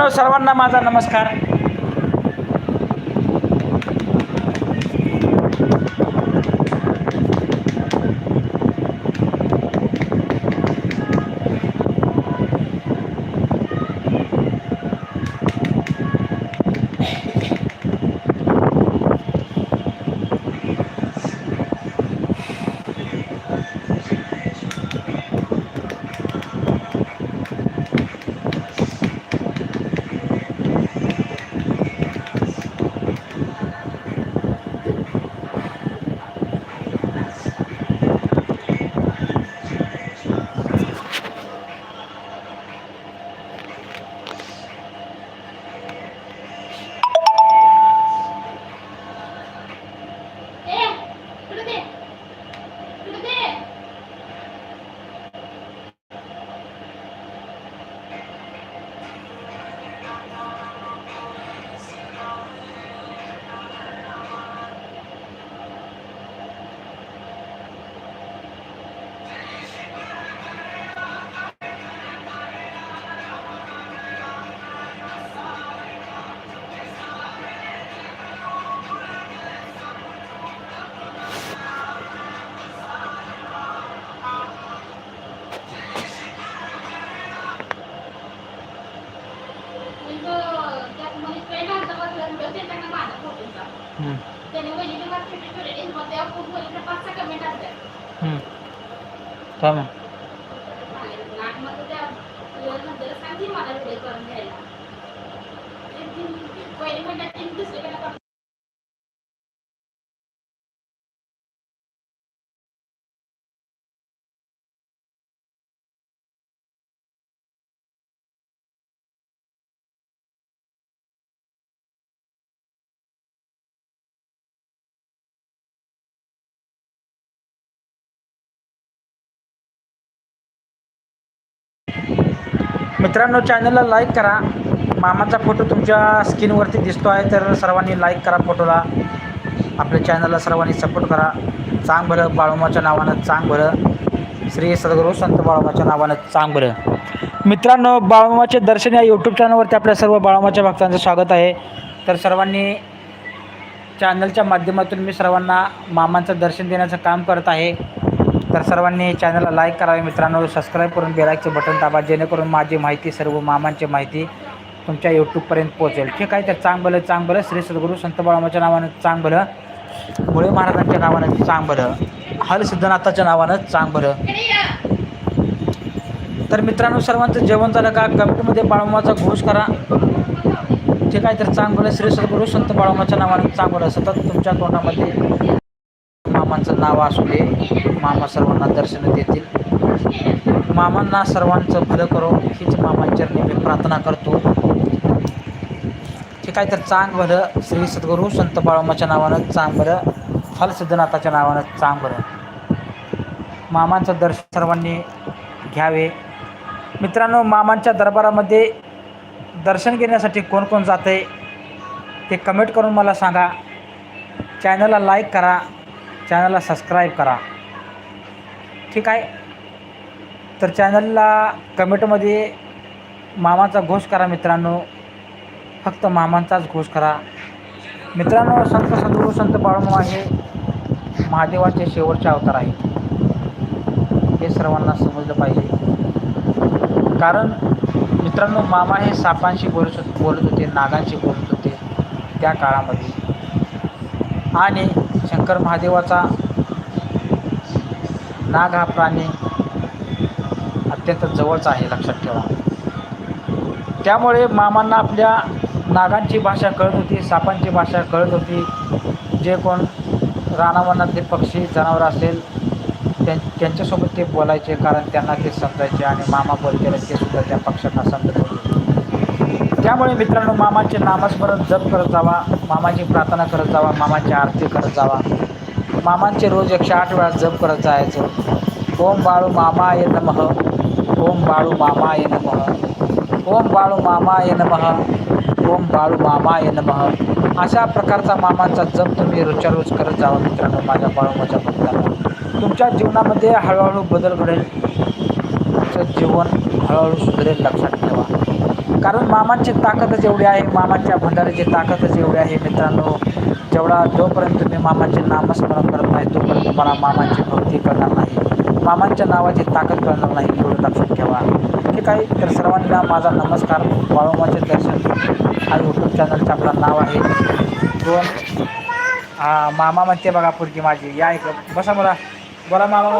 मित्रांनो सर्वांना माझा नमस्कार. त्याने छोटे टेस्टमध्ये आपण वहिनीला पाच कमेंट असतात काय मित्रांनो चॅनलला लाईक करा. मामाचा फोटो तुमच्या स्क्रीनवरती दिसतो आहे तर सर्वांनी लाईक करा फोटोला आपल्या चॅनलला सर्वांनी सपोर्ट करा. चांग भलं बाळोमाच्या नावानं चांग भलं. श्री सद्गुरू संत बाळोमाच्या नावानं चांग भलं. मित्रांनो बाळोमाचे दर्शन या यूट्यूब चॅनलवरती आपल्या सर्व बाळोमाच्या भक्तांचं स्वागत आहे. तर सर्वांनी चॅनलच्या माध्यमातून मी सर्वांना मामांचं दर्शन देण्याचं काम करत आहे. तर सर्वांनी चॅनलला लाईक करावे. मित्रांनो सबस्क्राईब करून बेलायकचं बटन दाबा जेणेकरून माझी माहिती सर्व मामांची माहिती तुमच्या यूट्यूबपर्यंत पोहोचेल. ठीक आहे तर चांग भलं चांग भलं श्री सद्गुरू संत बाळामाच्या नावानं चांग भलं मुळे महाराजांच्या नावानं चांग भलं हल सिद्धनाथाच्या नावानं चांग भलं तर मित्रांनो सर्वांचं जेवण झालं का? कमेंटमध्ये बाळमाचा घोष करा. ठीक आहे तर चांग भलं श्री सद्गुरू संत बाळमाच्या नावानं चांग भलं सतत तुमच्या तोंडामध्ये मामांचं नाव असू दे मामा सर्वांना दर्शन देतील. मामांना सर्वांचं भलं करो हीच मामांचरणी मी प्रार्थना करतो. ठीक आहे तर चांग भलं श्री सद्गुरू संत बाळमाच्या नावानं चांग भलं फलसिद्धनाथाच्या नावानं चांग भलं मामांचं दर्शन सर्वांनी घ्यावे. मित्रांनो मामांच्या दरबारामध्ये दर्शन घेण्यासाठी कोण कोण जाते ते कमेंट करून मला सांगा. चॅनलला लाईक करा. चॅनलला सबस्क्राईब करा. ठीक आहे? तर चॅनलला कमेंटमध्ये मामाचा घोष करा मित्रांनो. फक्त मामांचाच घोष करा. मित्रांनो संत सद्गुरू संत बाळूमामा हे महादेवाचे शेवटचे अवतार आहे हे सर्वांना समजलं पाहिजे. कारण मित्रांनो मामा हे सापांशी बोलत बोलत होते नागांशी बोलत होते त्या काळामध्ये. आणि शंकर महादेवाचा नाग हा प्राणी अत्यंत जवळचा आहे लक्षात ठेवा. त्यामुळे मामांना आपल्या नागांची भाषा कळत होती सापांची भाषा कळत होती. जे कोण रानावनातले पक्षी जनावर असेल त्यां त्यांच्यासोबत ते बोलायचे कारण त्यांना ते समजायचे आणि मामा बोलतेले ते सुद्धा त्या पक्षांना समजत होते. त्यामुळे मित्रांनो मामाचे नामस्मरण जप करत जावा. मामाची प्रार्थना करत जावा मामाची आरती करत जावा. मामांचे रोज एकशे आठ वेळा जप करत जायचं. ओम बाळू मामा ये नमः. ओम बाळू मामा ये नमः. ओम बाळू मामा ये नमः. ओम बाळू मामा ये नमः. अशा प्रकारचा मामांचा जप तुम्ही रोजच्या रोज करत जावा मित्रांनो माझ्या बाळूमाच्या भक्तांना. तुमच्या जीवनामध्ये हळूहळू बदल घडेल. तुमचं जीवन हळूहळू सुधरेल लक्षात ठेवा. कारण मामांची ताकदच एवढी आहे मामांच्या भंडाऱ्याची ताकदच एवढी आहे मित्रांनो. जेवढा जोपर्यंत तुम्ही मामाचे नामस्मरण करत नाही तोपर्यंत तुम्हाला मामांची भक्ती करणार नाही. मामांच्या नावाची ताकद करणार नाही एवढं लक्षात ठेवा. ठीक आहे? तर सर्वांना माझा नमस्कार. बाळोमाचे दर्शन हा यूट्यूब चॅनलचं आपलं नाव आहे. दोन हा मामा म्हणते बघा पुरगी माझी. या इकडं. बसा बोला बोला मामा.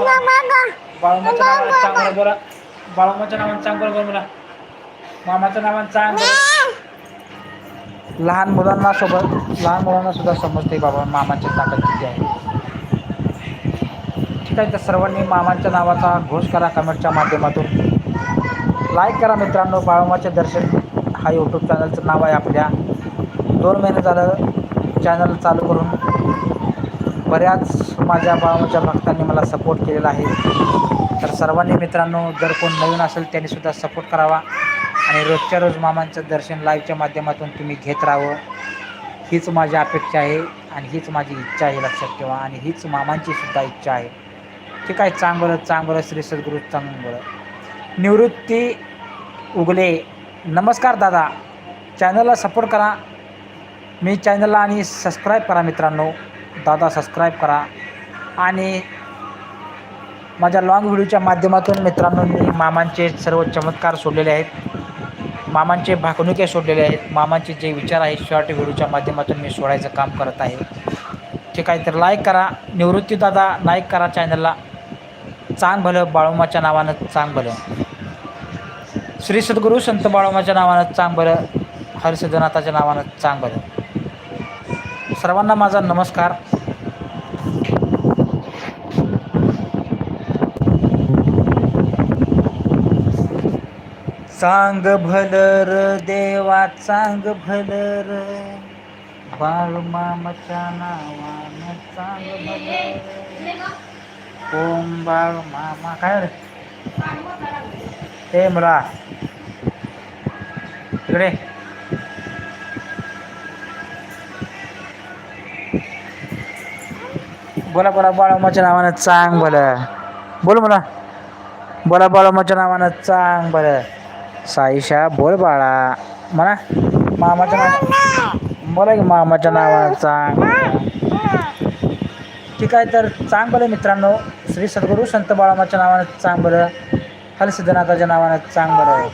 बाळोमाच्या नावानं चांग बरं बोला. बाळोमाच्या नावानं चांग बरं बोला बोला चांग बरं लहान मुलांना सोबत लहान मुलांना सुद्धा समजते बाबा मामाची ताकद किती आहे. ठीक आहे तर सर्वांनी मामांच्या नावाचा घोष करा कमेंटच्या माध्यमातून. लाईक करा मित्रांनो बाळोमाचे दर्शन. हा यूट्यूब चॅनलचं नाव आहे आपल्या. दोन महिने झालं चॅनल चालू करून. बऱ्याच माझ्या बाळोमाच्या भक्तांनी मला सपोर्ट केलेला आहे. तर सर्वांनी मित्रांनो जर कोण नवीन असेल त्यांनी सुद्धा सपोर्ट करावा. आणि रोजच्या रोज मामांचं दर्शन लाईव्हच्या माध्यमातून तुम्ही घेत राहावं. हीच माझी अपेक्षा आहे आणि हीच माझी इच्छा आहे लक्षात ठेवा आणि हीच मामांची सुद्धा इच्छा आहे. ठीक आहे चांगलं चांगलं श्री सद्गुरू चांगलं. निवृत्ती उगले. नमस्कार दादा. चॅनलला सपोर्ट करा. मी चॅनलला आणि सबस्क्राईब करा मित्रांनो. दादा सबस्क्राईब करा. आणि माझ्या लॉंग व्हिडिओच्या माध्यमातून मित्रांनो मी मामांचे सर्व चमत्कार सोडलेले आहेत. मामांचे भाकणुके सोडलेले आहेत. मामांचे जे विचार आहेत शॉर्ट व्हिडिओच्या माध्यमातून मी सोडायचं काम करत आहे. ठीक आहे तर लाईक करा. निवृत्तीदादा लाईक करा चॅनलला चांग भलं बाळोमाच्या नावानं चांग भलं. श्री सद्गुरू संत बाळोमाच्या नावानं चांग भलं. हरिसिद्धनाथाच्या नावानं चांग भलं. सर्वांना माझा नमस्कार. चांग भलर देवा चांग भलर. बाळ मामाच्या नावानं चांग भलर. ओम बाळ मामा? काय रे? ते मुला. इकडे. बोला बोला बाळमाच्या नावानं चांग भलं बोल मला. बोला बाळमाच्या नावानं चांग भलं साईशा बोल बाळा. म्हणा मामाच्या नाव बोला की मामाच्या नावाचा. ठीक आहे तर चांग बरं मित्रांनो. श्री सद्गुरू संत बाळामाच्या नावानं चांग बरं हलसिद्धनाथाच्या नावानं चांग बरं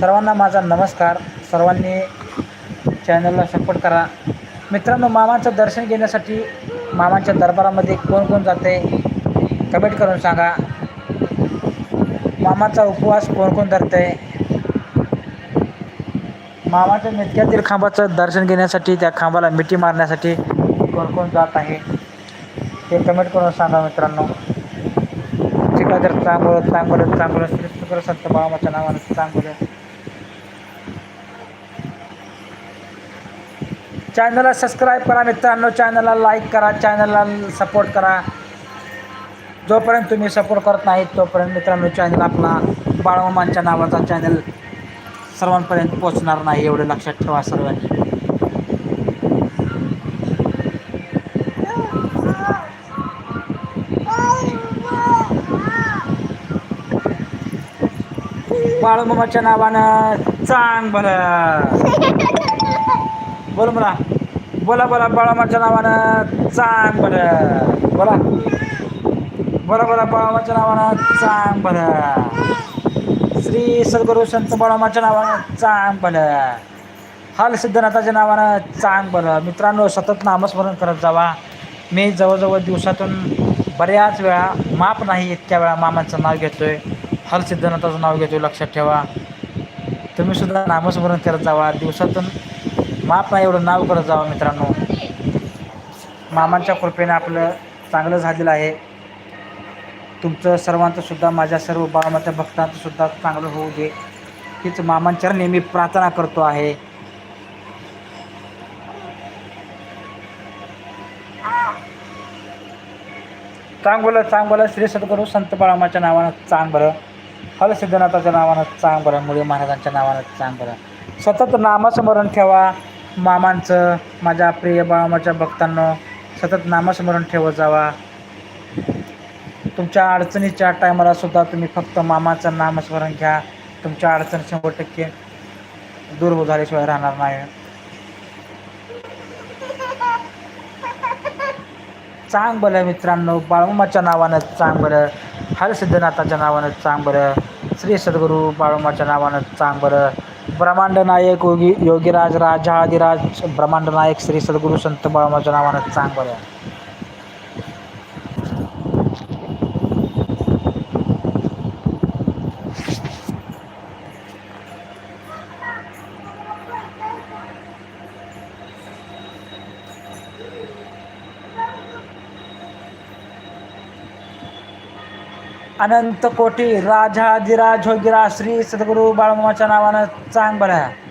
सर्वांना माझा नमस्कार. सर्वांनी चॅनलला सपोर्ट करा. मित्रांनो मामाचं दर्शन घेण्यासाठी मामाच्या दरबारामध्ये कोण कोण जाते कमेंट करून सांगा. मामाचा उपवास कोण कोण धरते मामाच्या मेतक्यातील खांबाचं दर्शन घेण्यासाठी त्या खांबाला मिठी मारण्यासाठी कोण कोण जात आहे ते कमेंट करून सांगा मित्रांनो. ठीक तर चांगलं चांगलं चांगलं श्री संत मामाच्या नावानं चांगलं. चॅनलला सबस्क्राईब करा मित्रांनो चॅनलला लाईक करा चॅनलला सपोर्ट करा. जोपर्यंत तुम्ही सपोर्ट करत नाही तोपर्यंत मित्रांनो चॅनल आपला बाळमामांच्या नावाचा चॅनल सर्वांपर्यंत पोचणार नाही एवढं लक्षात ठेवा सर्वांनी. बाळमामाच्या नावानं चांग बरं बोल मला. बोला बोला बाळामाच्या नावानं चांग बरं बोला. बोला बोला बाळामाच्या नावानं चांग बरं श्री सद्गुरू संत बळामाच्या नावानं चांग बरं हाल सिद्धनाथाच्या नावानं चांग बरं मित्रांनो सतत नामस्मरण करत जावा. मी जवळजवळ दिवसातून बऱ्याच वेळा माप नाही इतक्या वेळा मामाचं नाव घेतो आहे हल सिद्धनाथाचं नाव घेतो लक्षात ठेवा. तुम्हीसुद्धा नामस्मरण करत जावा. दिवसातून माप नाही एवढं नाव करत जावा मित्रांनो. मामांच्या कृपेने आपलं चांगलं झालेलं आहे. तुमचं सर्वांचंसुद्धा माझ्या सर्व बाळमाच्या भक्तांचंसुद्धा चांगलं होऊ दे. हीच मामांच्या नेहमी प्रार्थना करतो आहे. चांगलं चांगलं श्री सद्गुरू संत बाळामाच्या नावानं चांग बरं. हल सिद्धनाथाच्या नावानं चांग बरं मुळे महाराजांच्या नावानं चांग बरं. सतत नामस्मरण ठेवा मामांचं माझ्या प्रिय बाळामाच्या भक्तांनो. सतत नामस्मरण ठेवत जावा. तुमच्या अडचणीच्या टायमाला सुद्धा तुम्ही फक्त मामाचं नामस्मरण घ्या. तुमच्या अडचण शंभर टक्के दूर झाल्याशिवाय राहणार नाही. चांग बरं मित्रांनो बाळूमाच्या नावानं चांग बरं हरसिद्धनाथाच्या नावानं चांग बरं श्री सद्गुरू बाळूमाच्या नावानं चांग बरं ब्रह्मांड नायक योगी योगीराज राजा आदिराज ब्रह्मांड नायक श्री सद्गुरू संत बाळूमाच्या नावानं चांग बरं अनंत कोटी राजाधिराज होगिरा श्री सद्गुरू बाळमाच्या नावानं चांग बरं